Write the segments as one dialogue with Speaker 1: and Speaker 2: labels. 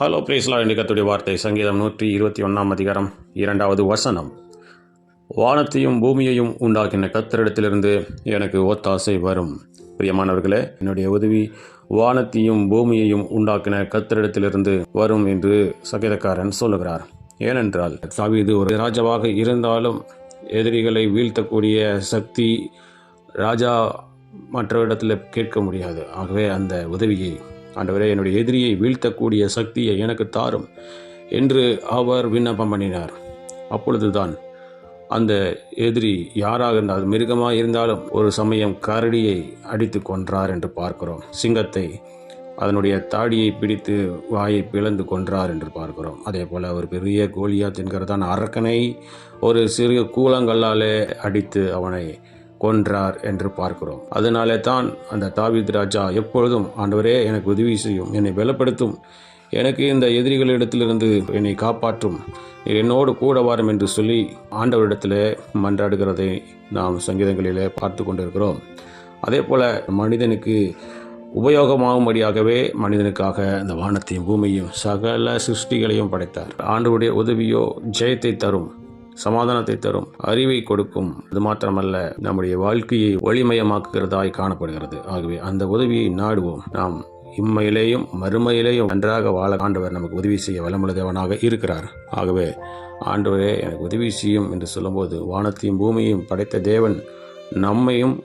Speaker 1: Hello பிரேஸ்லா என்று கத்துடைய வார்த்தை சங்கீதம் நூற்றி இருபத்தி ஒன்றாம் அதிகாரம் இரண்டாவது வசனம். வானத்தையும் பூமியையும் உண்டாக்கின கத்தரிடத்திலிருந்து எனக்கு ஒத்தாசை வரும். பிரியமானவர்களே என்னுடைய உதவி வானத்தையும் பூமியையும் உண்டாக்கின கத்தரிடத்திலிருந்து வரும் என்று சங்கீதக்காரன் சொல்லுகிறார். ஏனென்றால் சாவிது ஒரு ராஜாவாக இருந்தாலும் எதிரிகளை வீழ்த்தக்கூடிய சக்தி ராஜா மற்ற இடத்துல கேட்க முடியாது. ஆகவே அந்த உதவியை ஆண்டவரே என்னுடைய எதிரியை வீழ்த்தக்கூடிய சக்தியை எனக்கு தாரும் என்று அவர் விண்ணப்பம் பண்ணினார். அப்பொழுதுதான் அந்த எதிரி யாராக இருந்தால் மிருகமாக இருந்தாலும் ஒரு சமயம் கரடியை அடித்து கொன்றார் என்று பார்க்கிறோம். சிங்கத்தை அதனுடைய தாடியை பிடித்து வாயை பிளந்து கொன்றார் என்று பார்க்கிறோம். அதே போல் ஒரு பெரிய கோலியாத் என்கிறதான அரக்கனை ஒரு சிறிய கூலங்கல்லாலே அடித்து அவனை கொன்றார் என்று பார்க்கிறோம். அதனாலே தான் அந்த தாவித் ராஜா எப்பொழுதும் ஆண்டவரே எனக்கு உதவி செய்யும் என்னை பலப்படுத்தும். எனக்கு இந்த எதிரிகளிடத்திலிருந்து என்னை காப்பாற்றும். என்னோடு கூட வாரும் என்று சொல்லி ஆண்டவரிடத்தில் மன்றாடுகிறதை நாம் சங்கீதங்களிலே பார்த்து கொண்டிருக்கிறோம். அதே போல் மனிதனுக்கு உபயோகமாகும்படியாகவே மனிதனுக்காக இந்த வானத்தையும் பூமியையும் சகல சிருஷ்டிகளையும் படைத்தார். ஆண்டவருடைய உதவியோ ஜெயத்தை தரும். சமாதானத்தை தரும் அறிவை கொடுக்கும். அது மாத்திரமல்ல நம்முடைய வாழ்க்கையை ஒளிமயமாக்குகிறதாய் காணப்படுகிறது. ஆகவே அந்த உதவியை நாடுவோம். நாம் இம்மையிலேயும் மறுமையிலேயும் நன்றாக வாழ ஆண்டவர் நமக்கு உதவி செய்ய வளமுள்ள தேவனாக இருக்கிறார். ஆகவே ஆண்டவரே எனக்கு உதவி செய்யும் என்று சொல்லும்போது வானத்தையும் பூமியையும் படைத்த தேவன் நம்மையும்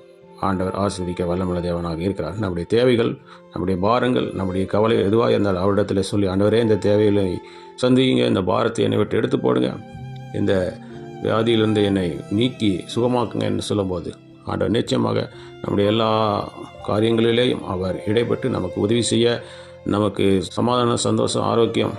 Speaker 1: ஆண்டவர் ஆஸ்வதிக்க வல்லமுள்ள தேவனாக இருக்கிறார். நம்முடைய தேவைகள் நம்முடைய பாரங்கள் நம்முடைய கவலை எதுவாக இருந்தால் அவரிடத்தில் சொல்லி ஆண்டவரே இந்த தேவைகளை சந்தியுங்க இந்த பாரத்தை என்னை விட்டு எடுத்து போடுங்க. இந்த வியாதியிலிருந்து என்னை நீக்கி சுகமாக்குங்க என்று சொல்லும்போது ஆண்டவர் நிச்சயமாக நம்முடைய எல்லா காரியங்களிலேயும் அவர் இடைப்பட்டு நமக்கு உதவி செய்ய நமக்கு சமாதான சந்தோஷம் ஆரோக்கியம்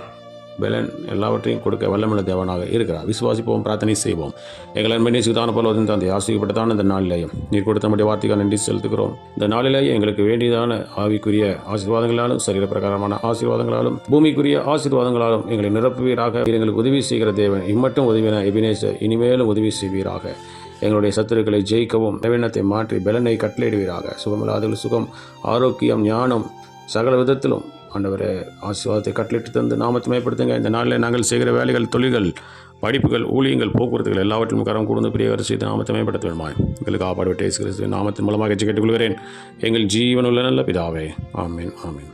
Speaker 1: பலன் எல்லாவற்றையும் கொடுக்க வல்லமுள்ள தேவனாக இருக்கிறார். விசுவாசிப்போம் பிரார்த்தனை செய்வோம். எங்கள் அன்பனே சுதான வந்து தந்தை ஆசிரியப்பட்டதான இந்த நாளிலேயும் நீர் கொடுத்த நம்முடைய வார்த்தைக்காக நன்றி செலுத்துகிறோம். இந்த நாளிலேயே எங்களுக்கு வேண்டியதான ஆவிக்குரிய ஆசீர்வாதங்களாலும் சரீர பிரகாரமான ஆசீர்வாதங்களாலும் பூமிக்குரிய ஆசீர்வாதங்களாலும் எங்களை நிரப்புவீராக. எங்களுக்கு உதவி செய்கிற தேவன் இம்மட்டும் உதவின எபினேசர் இனிமேலும் உதவி செய்வீராக. எங்களுடைய சத்துருக்களை ஜெயிக்கவும் நவீனத்தை மாற்றி பலனை கட்டளையிடுவீராக. சுகமில்லாதவர்கள் சுகம் ஆரோக்கியம் ஞானம் சகல விதத்திலும் ஆண்டவரே ஆசீர்வாதத்தை கட்டளிட்டு தந்து நாமத்தை மேம்படுத்துங்க. இந்த நாளில் நாங்கள் செய்கிற வேலைகள் தொழில்கள் படிப்புகள் ஊழியங்கள் போக்குவரத்துகள் எல்லாவற்றிலும் கரம் கூர்ந்து பிரியவர் செய்து நாமத்தை மேம்படுத்த வேண்டுமா எங்களுக்கு ஆப்பாடு விட்டு நாமத்தின் மூலமாக கேட்டுக்கொள்கிறேன் எங்கள் ஜீவனுள்ள நல்ல பிதாவே. ஆமீன் ஆமீன்.